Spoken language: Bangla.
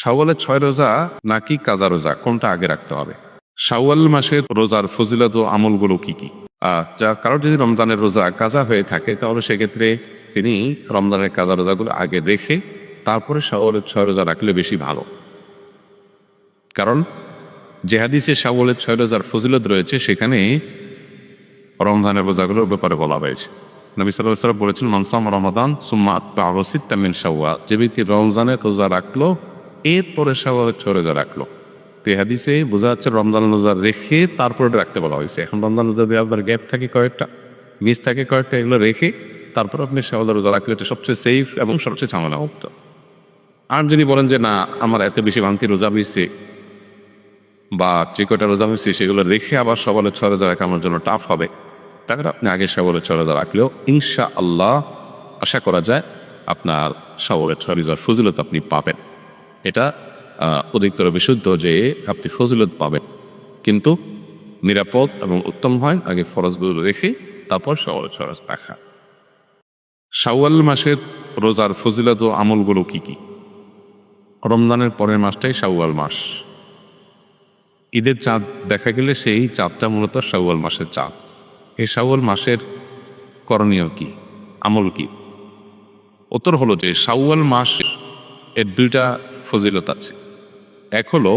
শাওয়ালের ছয় রোজা নাকি কাজা রোজা? কোনটা আগে রাখতে হবে? শাওয়াল মাসের রোজার ফজিলত ও আমলগুলো কি কি? যা কারোর যদি রমজানের রোজা কাজা হয়ে থাকে, তাহলে সেক্ষেত্রে তিনি রমজানের কাজা রোজাগুলো আগে রেখে তারপরে শাওয়ালের ছয় রোজা রাখলে বেশি ভালো। কারণ যে হাদিসে শাওয়ালের ছয় রোজার ফজিলত রয়েছে, সেখানে রমজানের রোজাগুলোর ব্যাপারে বলা হয়েছে। নবী সাল্লাহ সাল্লাম বলেছেন মানসাম রমাদান, সুম্মা আত্মা তামিন শাওয়া যে ব্যক্তি রমজানের রোজা রাখল এরপরে ছয় রোজা রাখল। তো হাদিসে বোঝা যাচ্ছে রমজান রোজা রেখে তারপরে রাখতে বলা হয়েছে। এখন রমজান রোজা দিয়ে আপনার গ্যাপ থাকে কয়েকটা, মিস থাকে কয়েকটা, এগুলো রেখে তারপর আপনি শাওয়ালের রোজা রাখলে এটা সবচেয়ে সেফ এবং সবচেয়ে ঝামেলা মুক্ত আর যদি বলেন যে, না, আমার এত বেশি ভাঙতি রোজা হয়েছে বা যে কটা রোজা হয়েছে সেগুলো রেখে আবার সবালের ছয় রোজা রাখা আমার জন্য টাফ হবে, তাহলে আপনি আগে সবলের ছয় রোজা রাখলেও ইনশা আল্লাহ আশা করা যায় আপনার সবলের ছয় রোজার ফজিলত আপনি পাবেন। এটা অধিকতর বিশুদ্ধ যে আপনি ফজিলত পাবেন। কিন্তু নিরাপদ এবং উত্তম হয়, আগে ফরজগুলো রেখে তারপর সবলের ছয় রোজা রাখা। শাওয়াল মাসের রোজার ফজিলত ও আমলগুলো কি কি? রমজানের পরের মাসটাই শাওয়াল মাস। ঈদের চাঁদ দেখা গেলে সেই চাঁদটা মূলত শাওয়াল মাসের চাঁদ। এই শাওয়াল মাসের করণীয় কি? আমল কি? উত্তর হলো যে শাওয়াল মাস এর দুইটা ফজিলত আছে। এক হলো